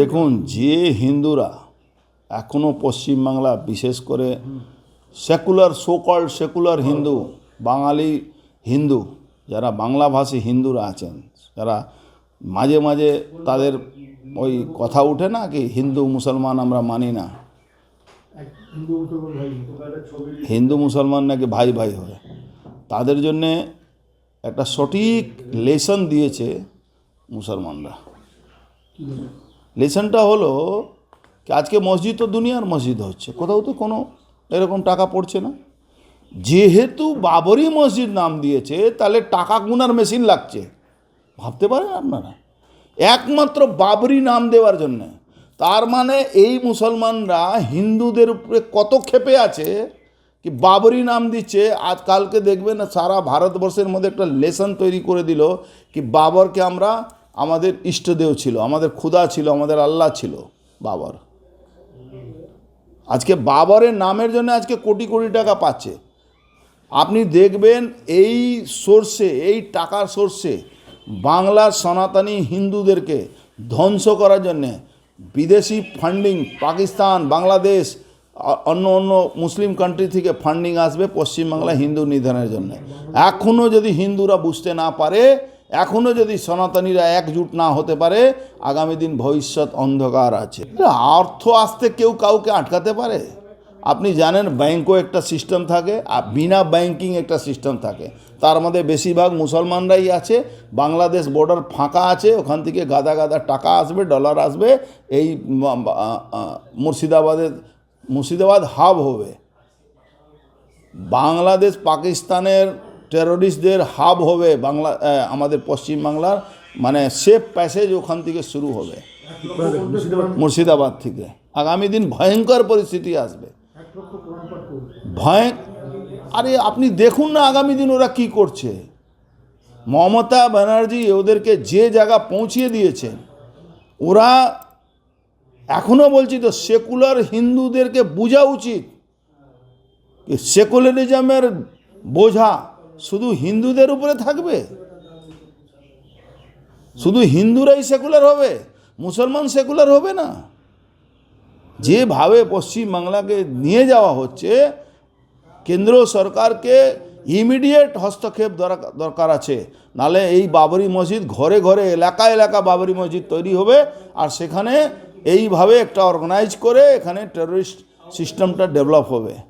দেখুন, যে হিন্দুরা এখনও পশ্চিমবাংলা বিশেষ করে সেকুলার সোকল্ড সেকুলার হিন্দু, বাঙালি হিন্দু, যারা বাংলাভাষী হিন্দুরা আছেন, যারা মাঝে মাঝে তাদের ওই কথা উঠে না কি, হিন্দু মুসলমান আমরা মানি না। হিন্দু মুসলমান নাকি ভাই ভাই হয়। তাদের জন্যে একটা সঠিক লেসন দিয়েছে মুসলমানরা। লেসনটা হলো আজকে মসজিদ তো দুনিয়ার মসজিদ হচ্ছে, কোথাও তো কোনো এরকম টাকা পড়ছে না। যেহেতু বাবরি মসজিদ নাম দিয়েছে, তাহলে টাকা গুনার মেশিন লাগছে। ভাবতে পারেন আপনারা? একমাত্র বাবরি নাম দেওয়ার জন্য। তার মানে এই মুসলমানরা হিন্দুদের উপরে কত ক্ষেপে আছে কি বাবরি নাম দিচ্ছে, আজ কালকে দেখবেন সারা ভারতবর্ষের মধ্যে একটা লেসন তৈরি করে দিল কি বাবরকে আমরা আমাদের ইষ্টদেও ছিল, আমাদের ক্ষুদা ছিল, আমাদের আল্লাহ ছিল বাবর। আজকে বাবরের নামের জন্য আজকে কোটি কোটি টাকা পাচ্ছে। আপনি দেখবেন এই সোর্সে এই টাকার সোর্সে বাংলার সনাতনী হিন্দুদেরকে ধ্বংস করার জন্যে বিদেশি ফান্ডিং পাকিস্তান, বাংলাদেশ অন্য অন্য মুসলিম কান্ট্রি থেকে ফান্ডিং আসবে পশ্চিমবাংলা হিন্দু নিধনের জন্য। এখনও যদি হিন্দুরা বুঝতে না পারে এখনও যদি সনাতনীরা একজুট না হতে পারে, আগামী দিন ভবিষ্যৎ অন্ধকার আছে। অর্থ আসতে কেউ কাউকে আটকাতে পারে? আপনি জানেন ব্যাংকও একটা সিস্টেম থাকে, আর বিনা ব্যাংকিং একটা সিস্টেম থাকে। তার মধ্যে বেশিরভাগ মুসলমানরাই আছে, বাংলাদেশ বর্ডার ফাঁকা আছে, ওখান থেকে গাদা গাদা টাকা আসবে ডলার আসবে, এই মুর্শিদাবাদের মুর্শিদাবাদ হাব হবে। বাংলাদেশ, পাকিস্তানের টেরোরিস্টদের হাব হবে বাংলা আমাদের পশ্চিমবাংলার মানে সেফ প্যাসেজ ওখান থেকে শুরু হবে। মুর্শিদাবাদ থেকে। আগামী দিন ভয়ঙ্কর পরিস্থিতি আসবে। ভয়, আরে আপনি দেখুন না আগামী দিন ওরা কি করছে। মমতা ব্যানার্জি ওদেরকে যে জায়গা পৌঁছিয়ে দিয়েছেন, ওরা এখনও বলছি তো সেকুলার হিন্দুদেরকে বোঝা উচিত। সেকুলারিজমের বোঝা। শুধু হিন্দুদের উপরে থাকবে? শুধু হিন্দুরাই সেকুলার হবে? মুসলমান সেকুলার হবে না? যেভাবে পশ্চিমবাংলাকে নিয়ে যাওয়া হচ্ছে, কেন্দ্র সরকারকে ইমিডিয়েট হস্তক্ষেপ দরকা- দরকার আছে। নালে এই বাবরি মসজিদ ঘরে ঘরে এলাকা এলাকা বাবরি মসজিদ তৈরি হবে, আর সেখানে এইভাবে একটা অর্গানাইজ করে এখানে টেররিস্ট সিস্টেমটা ডেভেলপ হবে।